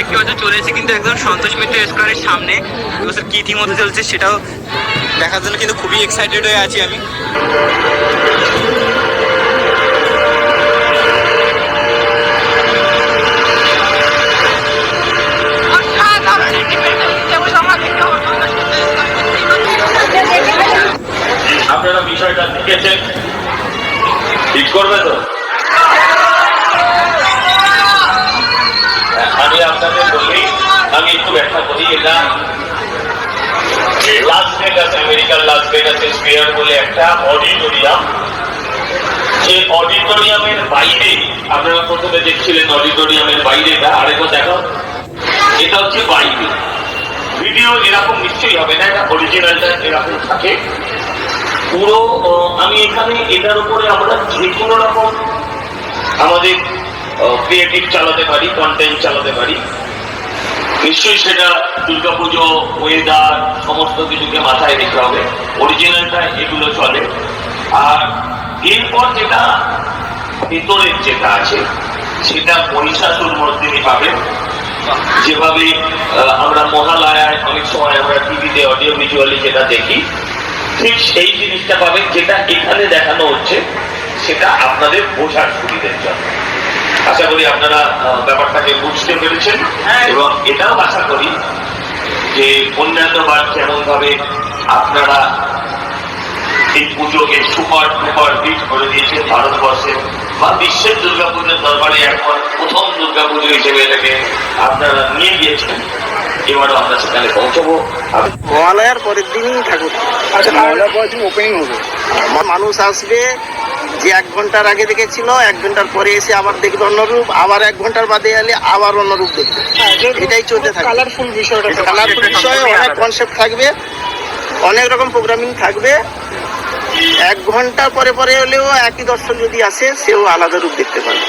দেখতে পাচ্ছ চলে এসেছি কিন্তু একদম সন্তোষ মিত্র স্কোয়ারের সামনে। এবছর কী থিম চলছে সেটাও দেখার জন্য কিন্তু খুবই এক্সাইটেড হয়ে আছি আমি। আপনারা বিষয়টা দেখেছেন ঠিক করবে তো আমি আপনাদের বলি, আমি একটু ব্যাখ্যা করি এটা লাস ভেগাস আমেরিকার লাস বলে একটা অডিটোরিয়াম যে অডিটোরিয়ামের বাইরে, আপনারা প্রথমে দেখছিলেন অডিটোরিয়ামের আরেকবার দেখো এটা হচ্ছে বাইরে। ভিডিও এরকম নিশ্চয়ই হবে না, এটা অরিজিনালটা এরকম থাকে। পুরো আমি এখানে এটার উপরে আমরা যে কোনো রকম আমাদের ক্রিয়েটিভ চালাতে পারি কন্টেন্ট চালাতে পারি। নিশ্চয়ই সেটা দুর্গাপুজো ওয়েদার সমস্ত কিছুকে মাথায় রেখে হবে। অরিজিনালটা এগুলো চলে। আর এরপর যেটা ভেতরের যেটা আছে, সেটা মহিষাসুর মর্দিনী পাবেন যেভাবে আমরা মহালয়ায় অনেক সময় আমরা টিভিতে অডিও ভিজুয়ালি যেটা দেখি, ঠিক সেই জিনিসটা পাবেন যেটা এখানে দেখানো হচ্ছে, সেটা আপনাদের বোঝার সুবিধের জন্য। আশা করি আপনারা ব্যাপারটাকে বুঝতে পেরেছেন। এবং এটাও আশা করি যে অন্যান্য বার যেমন ভাবে আপনারা এই পুজোকে সুপার ডুপার বিট করে দিয়েছেন ভারতবর্ষে বা বিশ্বের দুর্গাপুজোর দরবারে এখন প্রথম দুর্গাপুজো হিসেবে এটাকে আপনারা নিয়ে গিয়েছেন। এবারও আমরা সেখানে পৌঁছবো। মহালয়ার পরের দিনই ঠাকুর আচ্ছা মহালয়ার পরের দিন ওপেনিং হবে। মানুষ আসবে যে এক ঘণ্টার আগে দেখেছিল এক ঘণ্টার পরে এসে আবার দেখবে অন্যরূপ আবার এক ঘণ্টার বাদে এলে আবার অন্যরূপ দেখবে। এটাই চলতে থাকে কালারফুল বিষয়টা কালারফুল বিষয়ে অনেক কনসেপ্ট থাকবে অনেক রকম প্রোগ্রামিং থাকবে। এক ঘণ্টা পরে পরে হলেও একই দর্শক যদি আসে সেও আলাদা রূপ দেখতে পাবে।